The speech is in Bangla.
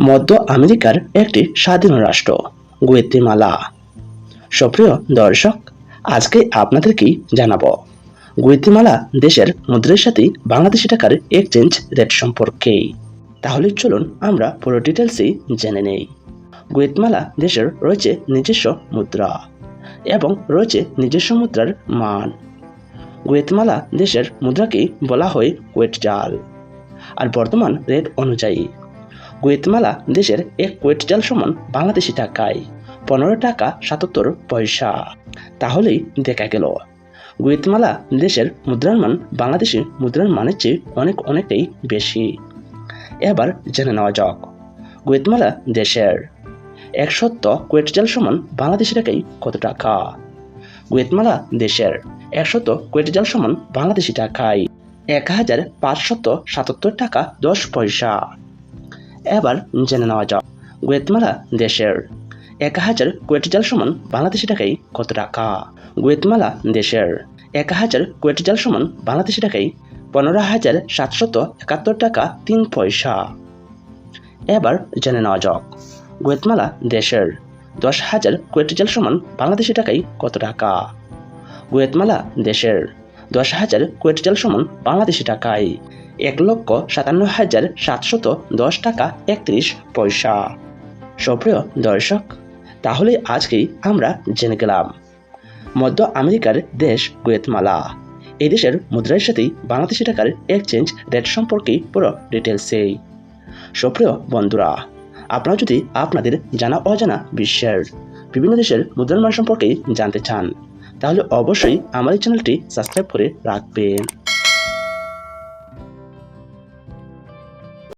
মধ্য আমেরিকার একটি স্বাধীন রাষ্ট্র, গুয়েতেমালা। সুপ্রিয় দর্শক, আজকে আপনাদেরকেই জানাব? গুয়েতেমালা দেশের মুদ্রার সাথে বাংলাদেশি টাকার এক্সচেঞ্জ রেট সম্পর্কে। তাহলে চলুন আমরা পুরো ডিটেলসই জেনে নেই। গুয়েতমালা দেশের রয়েছে নিজস্ব মুদ্রা এবং রয়েছে নিজস্ব মুদ্রার মান। গুয়েতমালা দেশের মুদ্রাকেই বলা হয় কুয়েট জাল। আর বর্তমান রেট অনুযায়ী গুয়েতমালা দেশের এক কুয়েট জাল সমান বাংলাদেশি টাকায়। পনেরো টাকা সাতাত্তর পয়সা। তাহলেই দেখা গেল। গুয়েতমালা দেশের মুদ্রার মান বাংলাদেশি মুদ্রার মানের চেয়ে অনেক অনেকটাই বেশি। এবার জেনে নেওয়া যাক। গুয়েতমালা দেশের একশত কুয়েট জাল সমান বাংলাদেশি টাকায় কত টাকা? গুয়েতমালা দেশের একশত কুয়েট জাল সমান বাংলাদেশি টাকায় এক হাজার পাঁচশত সাতাত্তর টাকা দশ পয়সা। এবার জেনে নেওয়া যাক। গুয়েতমালা দেশের এক হাজার কুয়েট জাল সমান বাংলাদেশি টাকায় কত টাকা? গুয়েতমালা দেশের এক হাজার কুয়েট জাল সমান বাংলাদেশি টাকায় পনেরো হাজার সাতশত একাত্তর টাকা তিন পয়সা। এবার জেনে নেওয়া যাক। গুয়েতমালা দেশের দশ হাজার কুয়েট জাল সমান বাংলাদেশি টাকাই কত টাকা? গুয়েতমালা দেশের দশ হাজার কুয়েট জাল সমান বাংলাদেশি টাকায় এক লক্ষ সাতান্ন হাজার সাতশত দশ টাকা একত্রিশ পয়সা। সুপ্রিয় দর্শক, তাহলে আজকেই আমরা জেনে গেলাম, মধ্য আমেরিকার দেশ গুয়েতমালা। এই দেশের মুদ্রার সাথেই বাংলাদেশি টাকার এক্সচেঞ্জ রেট সম্পর্কে পুরো ডিটেলসেই সুপ্রিয় বন্ধুরা, আপনারা যদি আপনাদের জানা অজানা বিশ্বের বিভিন্ন দেশের মুদ্রার মান সম্পর্কে জানতে চান, তাহলে অবশ্যই আমার এই চ্যানেলটি সাবস্ক্রাইব করে রাখবেন।